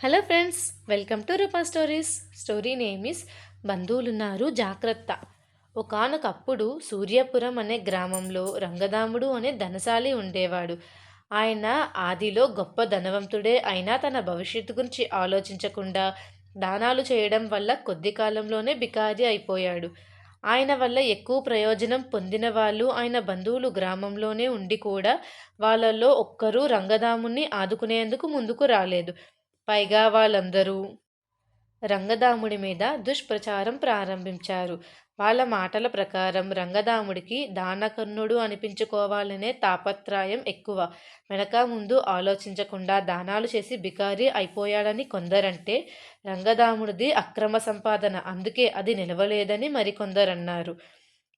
Hello friends welcome to Rupa stories story name is బంధువులున్నారు జాగ్రత్త ఒకానొకప్పుడు సూర్యపురం అనే గ్రామంలో రంగదాముడు అనే ధనశాలి ఉండేవాడు. ఆయన ఆదిలో గొప్ప ధనవంతుడే అయినా తన భవిష్యత్తు గురించి ఆలోచించకుండా దానాలు చేయడం వల్ల కొద్ది కాలంలోనే బికారి అయిపోయాడు. ఆయన వల్ల ఎక్కువ ప్రయోజనం పొందిన వాళ్ళు ఆయన బంధువులు గ్రామంలోనే ఉండి కూడా వాళ్ళల్లో ఒక్కరూ రంగదాముని ఆదుకునేందుకు ముందుకు రాలేదు. పైగా వాళ్ళందరూ రంగదాముడి మీద దుష్ప్రచారం ప్రారంభించారు. వాళ్ళ మాటల ప్రకారం రంగదాముడికి దానకర్ణుడు అనిపించుకోవాలనే తాపత్రయం ఎక్కువ. వెనక ముందు ఆలోచించకుండా దానాలు చేసి బికారి అయిపోయాడని కొందరంటే రంగదాముడిది అక్రమ సంపాదన అందుకే అది నిలవలేదని మరికొందరన్నారు.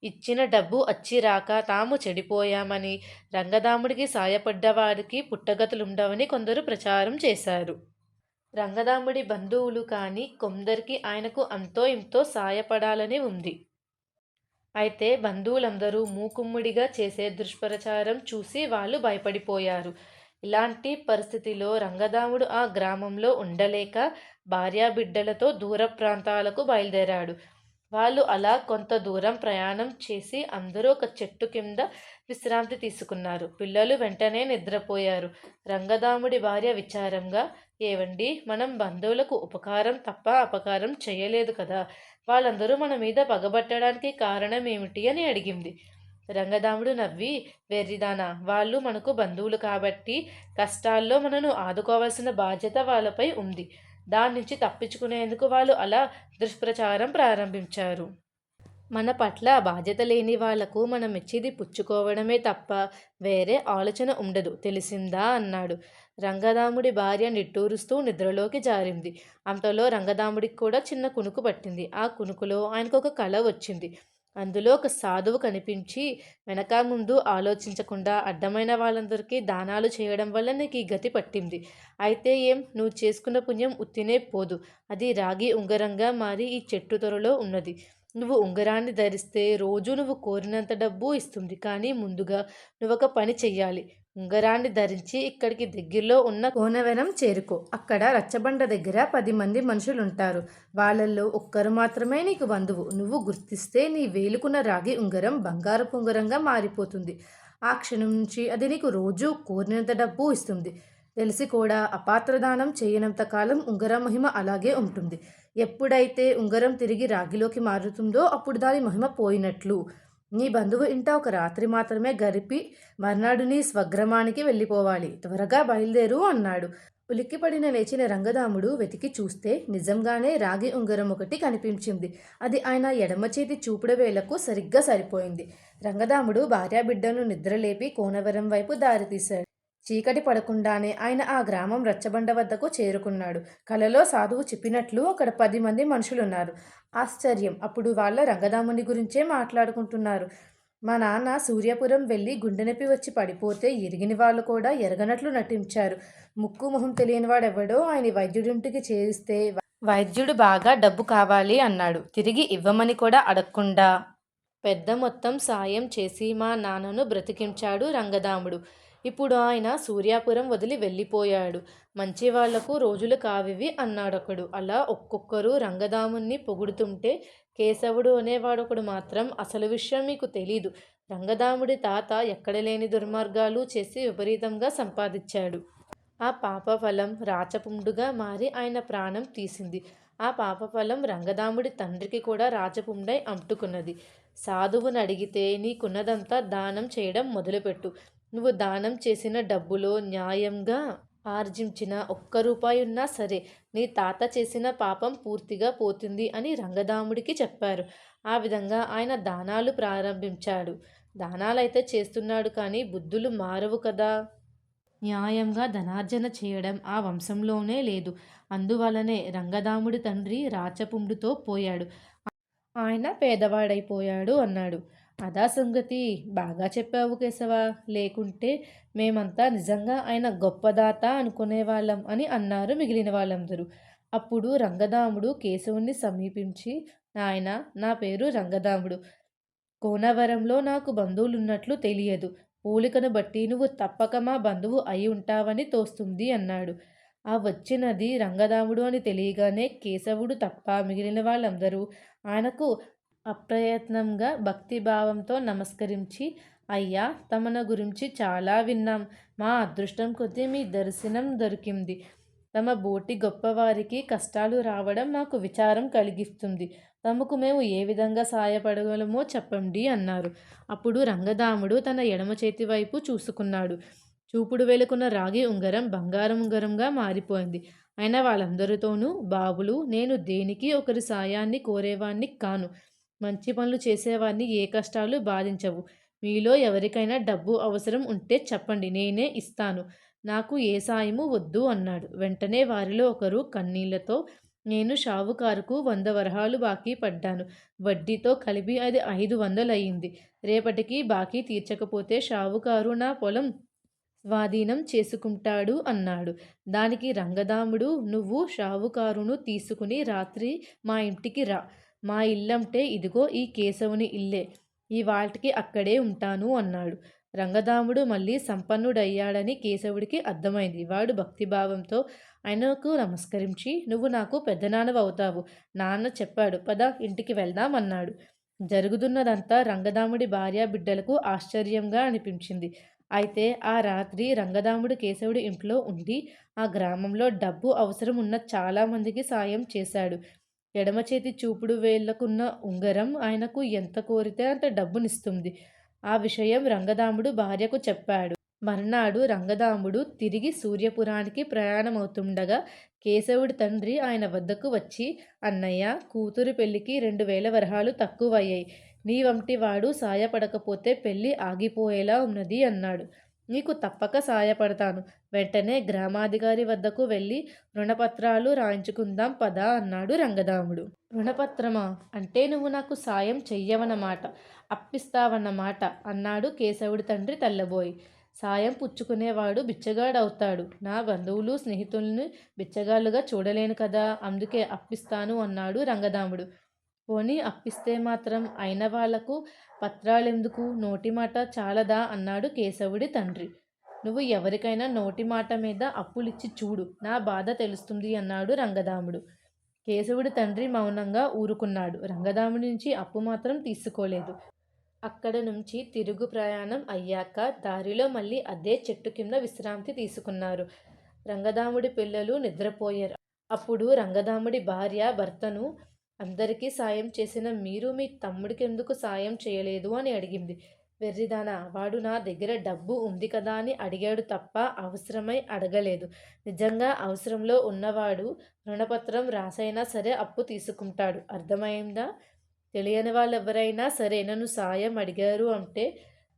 ఇచ్చిన డబ్బు అచ్చి రాక తాము చెడిపోయామని రంగదాముడికి సాయపడ్డవాడికి పుట్టగతులుండవని కొందరు ప్రచారం చేశారు. రంగదాముడి బంధువులు కానీ కొందరికి ఆయనకు అంతో ఇంతో సాయపడాలని ఉంది. అయితే బంధువులందరూ మూకుమ్ముడిగా చేసే దుష్ప్రచారం చూసి వాళ్ళు భయపడిపోయారు. ఇలాంటి పరిస్థితిలో రంగదాముడు ఆ గ్రామంలో ఉండలేక భార్యాబిడ్డలతో దూర ప్రాంతాలకు బయలుదేరాడు. వాళ్ళు అలా కొంత దూరం ప్రయాణం చేసి అందరూ ఒక చెట్టు కింద విశ్రాంతి తీసుకున్నారు. పిల్లలు వెంటనే నిద్రపోయారు. రంగదాముడి భార్య విచారంగా ఏవండి? మనం బంధువులకు ఉపకారం తప్ప అపకారం చేయలేదు కదా. వాళ్ళందరూ మన మీద పగబట్టడానికి కారణం ఏమిటి అని అడిగింది. రంగదాముడు నవ్వి వెర్రిదానా వాళ్ళు మనకు బంధువులు కాబట్టి కష్టాల్లో మనను ఆదుకోవాల్సిన బాధ్యత వాళ్ళపై ఉంది. దాని నుంచి తప్పించుకునేందుకు వాళ్ళు అలా దుష్ప్రచారం ప్రారంభించారు. మన పట్ల బాధ్యత లేని వాళ్ళకు మనం ఇచ్చేది పుచ్చుకోవడమే తప్ప వేరే ఆలోచన ఉండదు. తెలిసిందా? అన్నాడు. రంగదాముడి భార్య నిట్టూరుస్తూ నిద్రలోకి జారింది. అంతలో రంగదాముడికి కూడా చిన్న కునుకు పట్టింది. ఆ కునుకులో ఆయనకు ఒక కళ వచ్చింది. అందులో ఒక సాధువు కనిపించి వెనక ముందు ఆలోచించకుండా అడ్డమైన వాళ్ళందరికీ దానాలు చేయడం వల్ల నీకు ఈ గతి పట్టింది. అయితే ఏం? నువ్వు చేసుకున్న పుణ్యం ఉత్తినే పోదు. అది రాగి ఉంగరంగా మారి ఈ చెట్టు త్వరలో ఉన్నది. నువ్వు ఉంగరాన్ని ధరిస్తే రోజు నువ్వు కోరినంత డబ్బు ఇస్తుంది. కానీ ముందుగా నువ్వు ఒక పని చెయ్యాలి. ఉంగరాన్ని ధరించి ఇక్కడికి దగ్గరలో ఉన్న కోనవనం చేరుకో. అక్కడ రచ్చబండ దగ్గర పది మంది మనుషులు ఉంటారు వాళ్ళల్లో ఒక్కరు మాత్రమే నీకు బంధువు. నువ్వు గుర్తిస్తే నీ వేలుకున్న రాగి ఉంగరం బంగారపు ఉంగరంగా మారిపోతుంది. ఆ క్షణం నుంచి అది నీకు రోజు కోరినంత డబ్బు ఇస్తుంది. తెలిసి కూడా అపాత్రదానం చేయనంత కాలం ఉంగరం మహిమ అలాగే ఉంటుంది. ఎప్పుడైతే ఉంగరం తిరిగి రాగిలోకి మారుతుందో అప్పుడు దాని మహిమ పోయినట్లు. నీ బంధువు ఇంట ఒక రాత్రి మాత్రమే గరిపి మర్నాడు నీ స్వగ్రామానికి వెళ్ళిపోవాలి. త్వరగా బయలుదేరు అన్నాడు. ఉలిక్కిపడిన లేచిన రంగదాముడు వెతికి చూస్తే నిజంగానే రాగి ఉంగరం ఒకటి కనిపించింది. అది ఆయన ఎడమ చేతి చూపుడు వేలకు సరిగ్గా సరిపోయింది. రంగదాముడు భార్యాబిడ్డను నిద్రలేపి కోనవరం వైపు దారితీశాడు. చీకటి పడకుండానే ఆయన ఆ గ్రామం రచ్చబండ వద్దకు చేరుకున్నాడు. కలలో సాధువు చెప్పినట్లు అక్కడ పది మంది మనుషులున్నారు. ఆశ్చర్యం! అప్పుడు వాళ్ళ రంగదాముని గురించే మాట్లాడుకుంటున్నారు. మా నాన్న సూర్యపురం వెళ్ళి గుండెనొప్పి వచ్చి పడిపోతే ఎరిగిన వాళ్ళు కూడా ఎరగనట్లు నటించారు. ముక్కు మొహం తెలియని వాడెవడో ఆయన వైద్యుడింటికి చేరిస్తే వైద్యుడు బాగా డబ్బు కావాలి అన్నాడు. తిరిగి ఇవ్వమని కూడా అడగకుండా పెద్ద మొత్తం సాయం చేసి మా నాన్నను బ్రతికించాడు రంగదాముడు ఇప్పుడు ఆయన సూర్యాపురం వదిలి వెళ్ళిపోయాడు. మంచివాళ్ళకు రోజులు కావివి అన్నాడొకడు. అలా ఒక్కొక్కరు రంగదాముని పొగుడుతుంటే కేశవుడు అనేవాడొకడు మాత్రం అసలు విషయం మీకు తెలీదు. రంగదాముడి తాత ఎక్కడ లేని దుర్మార్గాలు చేసి విపరీతంగా సంపాదించాడు. ఆ పాపఫలం రాచపుండుగా మారి ఆయన ప్రాణం తీసింది. ఆ పాపఫలం రంగదాముడి తండ్రికి కూడా రాచపుండై అంటుకున్నది. సాధువుని అడిగితే నీకున్నదంతా దానం చేయడం మొదలుపెట్టు. నువ్వు దానం చేసిన డబ్బులో న్యాయంగా ఆర్జించిన ఒక్క రూపాయి ఉన్నా సరే నీ తాత చేసిన పాపం పూర్తిగా పోతుంది అని రంగదాముడికి చెప్పారు. ఆ విధంగా ఆయన దానాలు ప్రారంభించాడు. దానాలైతే చేస్తున్నాడు కానీ బుద్ధులు మారవు కదా. న్యాయంగా ధనార్జన చేయడం ఆ వంశంలోనే లేదు. అందువలనే రంగదాముడి తండ్రి రాచపుండుతో పోయాడు. ఆయన పేదవాడైపోయాడు అన్నాడు. అదా సంగతి బాగా చెప్పావు కేశవ. లేకుంటే మేమంతా నిజంగా ఆయన గొప్పదాత అనుకునేవాళ్ళం అని అన్నారు మిగిలిన వాళ్ళందరూ. అప్పుడు రంగదాముడు కేశవుణ్ణి సమీపించి నాయన నా పేరు రంగదాముడు కోనవరంలో నాకు బంధువులున్నట్లు తెలియదు. పోలికను బట్టి నువ్వు తప్పక మా బంధువు అయి ఉంటావని తోస్తుంది అన్నాడు. ఆ వచ్చినది రంగదాముడు అని తెలియగానే కేశవుడు తప్ప మిగిలిన వాళ్ళందరూ ఆయనకు అప్రయత్నంగా భక్తిభావంతో నమస్కరించి అయ్యా తమన గురించి చాలా విన్నాం. మా అదృష్టం కొద్దీ మీ దర్శనం దొరికింది. తమ బోటి గొప్పవారికి కష్టాలు రావడం మాకు విచారం కలిగిస్తుంది. తమకు మేము ఏ విధంగా సాయపడగలమో చెప్పండి అన్నారు. అప్పుడు రంగదాముడు తన ఎడమ చేతి వైపు చూసుకున్నాడు. చూపుడు వెలుకున్న రాగి ఉంగరం బంగారం ఉంగరంగా మారిపోయింది. అయినా వాళ్ళందరితోనూ బాబులు నేను దేనికి ఒకరి సాయాన్ని కోరేవాణ్ణి కాను. మంచి పనులు చేసేవాడిని ఏ కష్టాలు బాధించవు. మీలో ఎవరికైనా డబ్బు అవసరం ఉంటే చెప్పండి నేనే ఇస్తాను. నాకు ఏ సాయము వద్దు అన్నాడు. వెంటనే వారిలో ఒకరు కన్నీళ్ళతో నేను షావుకారుకు వంద వరహాలు బాకీ పడ్డాను. వడ్డీతో కలిపి అది ఐదు వందలు అయ్యింది రేపటికి బాకీ తీర్చకపోతే షావుకారు నా పొలం స్వాధీనం చేసుకుంటాడు అన్నాడు. దానికి రంగదాముడు నువ్వు షావుకారును తీసుకుని రాత్రి మా ఇంటికి రా. మా ఇల్లంటే ఇదిగో ఈ కేశవుని ఇల్లే ఈ వాటికి అక్కడే ఉంటాను అన్నాడు. రంగదాముడు మళ్ళీ సంపన్నుడయ్యాడని కేశవుడికి అర్థమైంది. వాడు భక్తిభావంతో ఆయనకు నమస్కరించి నువ్వు నాకు పెద్దనాన్నవ అవుతావు నాన్న చెప్పాడు పద ఇంటికి వెళ్దాం అన్నాడు. జరుగుతున్నదంతా రంగదాముడి భార్య బిడ్డలకు ఆశ్చర్యంగా అనిపించింది. అయితే ఆ రాత్రి రంగదాముడు కేశవుడి ఇంట్లో ఉండి ఆ గ్రామంలో డబ్బు అవసరం ఉన్న చాలామందికి సాయం చేశాడు. ఎడమ చేతి చూపుడు వేళ్ళకున్న ఉంగరం ఆయనకు ఎంత కోరితే అంత డబ్బునిస్తుంది. ఆ విషయం రంగదాముడు భార్యకు చెప్పాడు. మర్నాడు రంగదాముడు తిరిగి సూర్యపురానికి ప్రయాణమవుతుండగా కేశవుడి తండ్రి ఆయన వద్దకు వచ్చి అన్నయ్య కూతురు పెళ్ళికి రెండు వేల వరహాలు తక్కువయ్యాయి. నీ వంటి వాడు సాయపడకపోతే పెళ్ళి ఆగిపోయేలా ఉన్నది అన్నాడు. నీకు తప్పక సాయపడతాను. వెంటనే గ్రామాధికారి వద్దకు వెళ్ళి రుణపత్రాలు రాయించుకుందాం పదా అన్నాడు రంగదాముడు రుణపత్రమా? అంటే నువ్వు నాకు సాయం చెయ్యవన్నమాట అప్పిస్తావన్నమాట అన్నాడు కేశవుడి తండ్రి తెల్లబోయి. సాయం పుచ్చుకునేవాడు బిచ్చగాడవుతాడు. నా బంధువులు స్నేహితుల్ని బిచ్చగాళ్ళుగా చూడలేను కదా అందుకే అప్పిస్తాను అన్నాడు రంగదాముడు పోనీ అప్పిస్తే మాత్రం అయిన వాళ్ళకు పత్రాలెందుకు? నోటి మాట చాలదా? అన్నాడు కేశవుడి తండ్రి. నువ్వు ఎవరికైనా నోటి మాట మీద అప్పులిచ్చి చూడు. నా బాధ తెలుస్తుంది అన్నాడు రంగదాముడు. కేశవుడి తండ్రి మౌనంగా ఊరుకున్నాడు. రంగదాముడి నుంచి అప్పు మాత్రం తీసుకోలేదు. అక్కడ నుంచి తిరుగు ప్రయాణం అయ్యాక దారిలో మళ్ళీ అదే చెట్టు కింద విశ్రాంతి తీసుకున్నారు. రంగదాముడి పిల్లలు నిద్రపోయారు. అప్పుడు రంగదాముడి భార్య భర్తను అందరికీ సాయం చేసిన మీరు మీ తమ్ముడికి ఎందుకు సాయం చేయలేదు అని అడిగింది. వెర్రిదానా వాడు నా దగ్గర డబ్బు ఉంది కదా అని అడిగాడు తప్ప అవసరమై అడగలేదు. నిజంగా అవసరంలో ఉన్నవాడు రుణపత్రం రాసైనా సరే అప్పు తీసుకుంటాడు. అర్థమైందా? తెలియని వాళ్ళు ఎవరైనా సరే నన్ను సాయం అడిగారు అంటే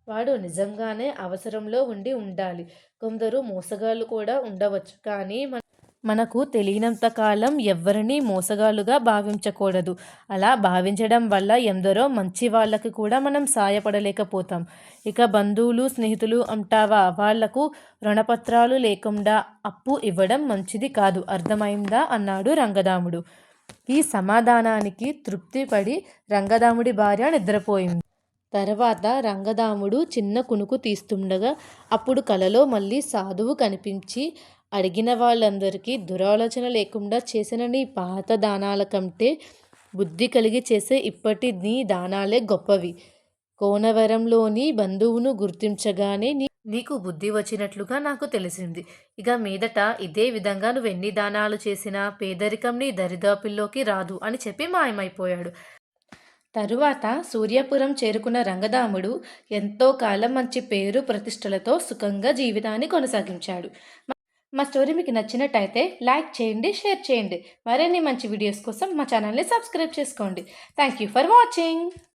వాడు నిజంగానే అవసరంలో ఉండి ఉండాలి. కొందరు మోసగాళ్ళు కూడా ఉండవచ్చు కానీ మన మనకు తెలియనంత కాలం ఎవరిని మోసగాళ్ళుగా భావించకూడదు. అలా భావించడం వల్ల ఎందరో మంచి వాళ్ళకి కూడా మనం సాయపడలేకపోతాం. ఇక బంధువులు స్నేహితులు అంటావా? వాళ్ళకు రుణపత్రాలు లేకుండా అప్పు ఇవ్వడం మంచిది కాదు. అర్థమైందా? అన్నాడు రంగదాముడు. ఈ సమాధానానికి తృప్తిపడి రంగదాముడి భార్య నిద్రపోయింది. తర్వాత రంగదాముడు చిన్న కునుకు తీస్తుండగా అప్పుడు కలలో మళ్ళీ సాధువు కనిపించి అడిగిన వాళ్ళందరికీ దురాలోచన లేకుండా చేసిన నీ పాత దానాల కంటే బుద్ధి కలిగి చేసే ఇప్పటి నీ దానాలే గొప్పవి. కోనవరంలోని బంధువును గుర్తించగానే నీ నీకు బుద్ధి వచ్చినట్లుగా నాకు తెలిసింది. ఇక మీదట ఇదే విధంగా నువ్వు ఎన్ని దానాలు చేసినా పేదరికం నీ దరిదాపుల్లోకి రాదు అని చెప్పి మాయమైపోయాడు. తరువాత సూర్యాపురం చేరుకున్న రంగదాముడు ఎంతో కాలం మంచి పేరు ప్రతిష్టలతో సుఖంగా జీవితాన్ని కొనసాగించాడు. మా స్టోరీ మీకు నచ్చినట్టయితే లైక్ చేయండి షేర్ చేయండి. మరిన్ని మంచి వీడియోస్ కోసం మా ఛానల్ని సబ్స్క్రైబ్ చేసుకోండి. Thank you for watching